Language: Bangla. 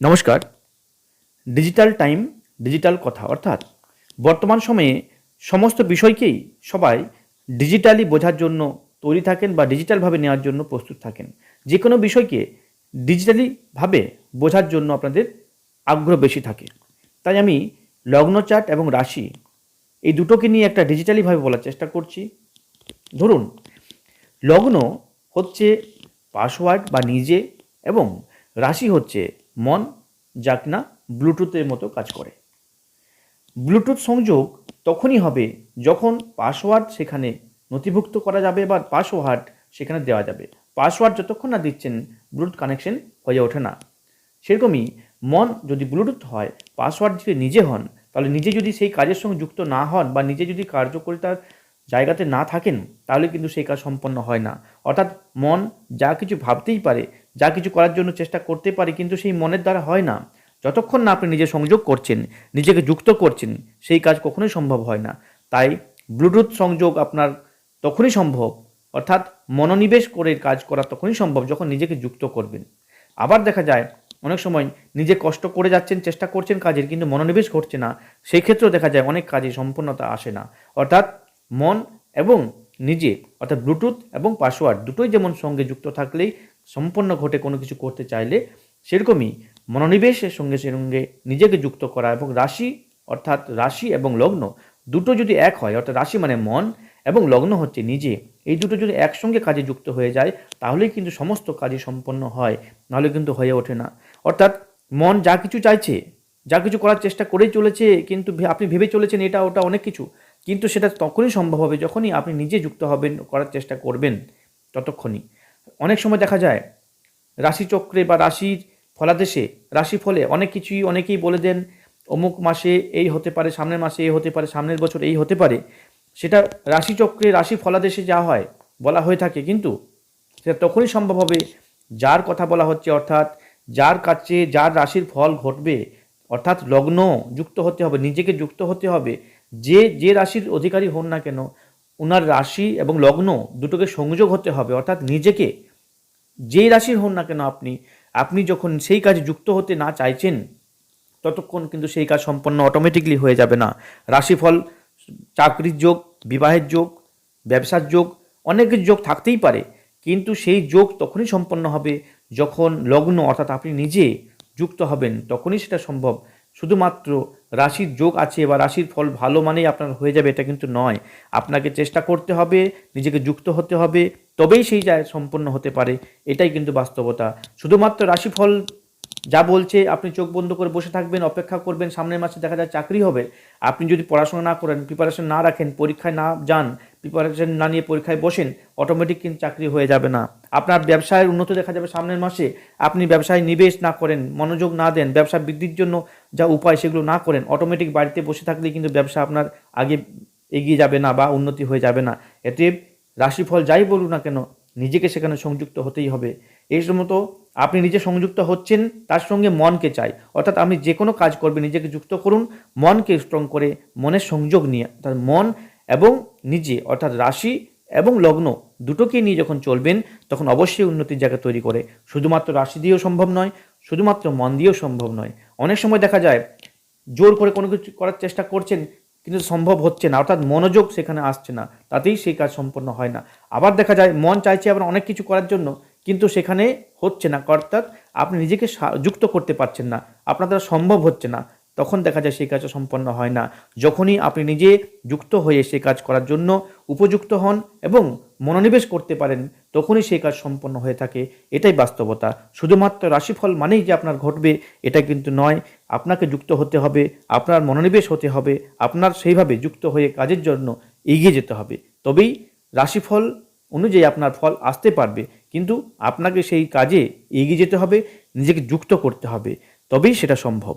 নমস্কার। ডিজিটাল টাইম ডিজিটাল কথা, অর্থাৎ বর্তমান সময়ে সমস্ত বিষয়কেই সবাই ডিজিটালি বোঝার জন্য তৈরি থাকেন বা ডিজিটালভাবে নেওয়ার জন্য প্রস্তুত থাকেন। যে কোনো বিষয়কে ডিজিটালিভাবে বোঝার জন্য আপনাদের আগ্রহ বেশি থাকে। তাই আমি লগ্ন চার্ট এবং রাশি এই দুটোকে নিয়ে একটা ডিজিটালিভাবে বলার চেষ্টা করছি। ধরুন, লগ্ন হচ্ছে পাসওয়ার্ড বা নিজে এবং রাশি হচ্ছে মন যা কিনা ব্লুটুথের মতো কাজ করে। ব্লুটুথ সংযোগ তখনই হবে যখন পাসওয়ার্ড সেখানে নথিভুক্ত করা যাবে বা পাসওয়ার্ড সেখানে দেওয়া যাবে। পাসওয়ার্ড যতক্ষণ না দিচ্ছেন, ব্লুটুথ কানেকশন হয়ে ওঠে না। সেরকমই মন যদি ব্লুটুথ হয়, পাসওয়ার্ড যদি নিজে হন, তাহলে নিজে যদি সেই কাজের সঙ্গে যুক্ত না হন বা নিজে যদি কার্যকরিতার জায়গাতে না থাকেন, তাহলে কিন্তু সেই কাজ সম্পন্ন হয় না। অর্থাৎ মন যা কিছু ভাবতেই পারে যা কিছু করার জন্য চেষ্টা করতে পারি, কিন্তু সেই মনের দ্বারা হয় না। যতক্ষণ না আপনি নিজে সংযোগ করছেন, নিজেকে যুক্ত করছেন, সেই কাজ কখনোই সম্ভব হয় না। তাই ব্লুটুথ সংযোগ আপনার তখনই সম্ভব, অর্থাৎ মনোনিবেশ করে কাজ করা তখনই সম্ভব যখন নিজেকে যুক্ত করবেন। আবার দেখা যায়, অনেক সময় নিজে কষ্ট করে যাচ্ছেন, চেষ্টা করছেন কাজের, কিন্তু মনোনিবেশ ঘটছে না। সেই ক্ষেত্রেও দেখা যায় অনেক কাজে সম্পূর্ণতা আসে না। অর্থাৎ মন এবং নিজে, অর্থাৎ ব্লুটুথ এবং পাসওয়ার্ড দুটোই যেমন সঙ্গে যুক্ত থাকলেই সম্পন্ন ঘটে কোনো কিছু করতে চাইলে সেরকমই মনোনিবেশের সঙ্গে সঙ্গে নিজেকে যুক্ত করা এবং রাশি, অর্থাৎ রাশি এবং লগ্ন দুটো যদি এক হয়, অর্থাৎ রাশি মানে মন এবং লগ্ন হচ্ছে নিজে, এই দুটো যদি একসঙ্গে কাজে যুক্ত হয়ে যায়, তাহলেই কিন্তু সমস্ত কাজই সম্পন্ন হয়, নাহলে কিন্তু হয়ে ওঠে না। অর্থাৎ মন যা কিছু চাইছে, যা কিছু করার চেষ্টা করেই চলেছে, কিন্তু আপনি ভেবে চলেছেন এটা, ওটা অনেক কিছু, কিন্তু সেটা তখনই সম্ভব হবে যখনই আপনি নিজে যুক্ত হবেন, করার চেষ্টা করবেন, ততক্ষণই। অনেক সময় দেখা যায়, রাশিচক্রে বা রাশির ফলাদেশে রাশি ফলে অনেক কিছুই অনেকেই বলে দেন, অমুক মাসে এই হতে পারে, সামনের মাসে এই হতে পারে, সামনের বছর এই হতে পারে। সেটা রাশিচক্রে, রাশি ফলাদেশে যা হয়, বলা হয়ে থাকে। কিন্তু সেটা তখনই সম্ভব হবে যার কথা বলা হচ্ছে, অর্থাৎ যার কাছে যার রাশির ফল ঘটবে, অর্থাৎ লগ্ন যুক্ত হতে হবে, নিজেকে যুক্ত হতে হবে, যে যে রাশির অধিকারী হন না কেন ওনার রাশি এবং লগ্ন দুটোকে সংযোগ হতে হবে। অর্থাৎ নিজেকে যেই রাশির হন না কেন আপনি আপনি যখন সেই কাজে যুক্ত হতে না চাইছেন, ততক্ষণ কিন্তু সেই কাজ সম্পন্ন অটোমেটিকলি হয়ে যাবে না। রাশিফল, চাকরির যোগ, বিবাহের যোগ, ব্যবসার যোগ অনেক যোগ থাকতেই পারে, কিন্তু সেই যোগ তখনই সম্পন্ন হবে যখন লগ্ন অর্থাৎ আপনি নিজে যুক্ত হবেন, তখনই সেটা সম্ভব। শুধুমাত্র রাশির যোগ আছে বা রাশির ফল ভালো মানেই আপনার হয়ে যাবে, এটা কিন্তু নয়। আপনাকে চেষ্টা করতে হবে, নিজেকে যুক্ত হতে হবে, তবেই সেই যায় সম্পন্ন হতে পারে, এটাই কিন্তু বাস্তবতা। শুধুমাত্র রাশিফল যা বলছে, আপনি চোখ বন্ধ করে বসে থাকবেন, অপেক্ষা করবেন, সামনের মাসে দেখা যায় চাকরি হবে। আপনি যদি পড়াশোনা না করেন প্রিপারেশন না রাখেন, পরীক্ষায় না যান প্রিপারেশন না নিয়ে পরীক্ষায় বসেন অটোমেটিক কিন্তু চাকরি হয়ে যাবে না। আপনার ব্যবসায়ের উন্নতি দেখা যাবে সামনের মাসে। আপনি ব্যবসায় নিবেশ না করেন, মনোযোগ না দেন, ব্যবসা বৃদ্ধির জন্য যা উপায় সেগুলো না করেন অটোমেটিক বাড়িতে বসে থাকলেই কিন্তু ব্যবসা আপনার আগে এগিয়ে যাবে না বা উন্নতি হয়ে যাবে না। এতে রাশিফল যাই বলুন না কেন, নিজেকে সেখানে সংযুক্ত হতেই হবে। এই সমত আপনি নিজে সংযুক্ত হচ্ছেন, তার সঙ্গে মনকে চাই। অর্থাৎ আপনি যে কোনো কাজ করবেন, নিজেকে যুক্ত করুন, মনকে স্ট্রং করে, মনের সংযোগ নিয়ে, অর্থাৎ মন এবং নিজে, অর্থাৎ রাশি এবং লগ্ন দুটোকে নিয়ে যখন চলবেন, তখন অবশ্যই উন্নতির জায়গা তৈরি করে। শুধুমাত্র রাশি দিয়েও সম্ভব নয়, শুধুমাত্র মন দিয়েও সম্ভব নয়। অনেক সময় দেখা যায়, জোর করে কোনো কিছু করার চেষ্টা করছেন, কিন্তু সম্ভব হচ্ছে না, অর্থাৎ মনোযোগ সেখানে আসছে না, তাতেই সেই কাজ সম্পন্ন হয় না। আবার দেখা যায়, মন চাইছে আবার অনেক কিছু করার জন্য, কিন্তু সেখানে হচ্ছে না, অর্থাৎ আপনি নিজেকে যুক্ত করতে পারছেন না, আপনার দ্বারা সম্ভব হচ্ছে না। তখন দেখা যায় সেই কাজটা সম্পন্ন হয় না। যখনই আপনি নিজে যুক্ত হয়ে সেই কাজ করার জন্য উপযুক্ত হন এবং মনোনিবেশ করতে পারেন, তখনই সেই কাজ সম্পন্ন হয়ে থাকে। এটাই বাস্তবতা। শুধুমাত্র রাশিফল মানেই যে আপনার ঘটবে, এটা কিন্তু নয়। আপনাকে যুক্ত হতে হবে, আপনার মনোনিবেশ হতে হবে, আপনার সেইভাবে যুক্ত হয়ে কাজের জন্য এগিয়ে যেতে হবে। তবেই রাশিফল অনুযায়ী আপনার ফল আসতে পারবে, কিন্তু আপনাকে সেই কাজে এগিয়ে যেতে হবে, নিজেকে যুক্ত করতে হবে। তবেই সেটা সম্ভব।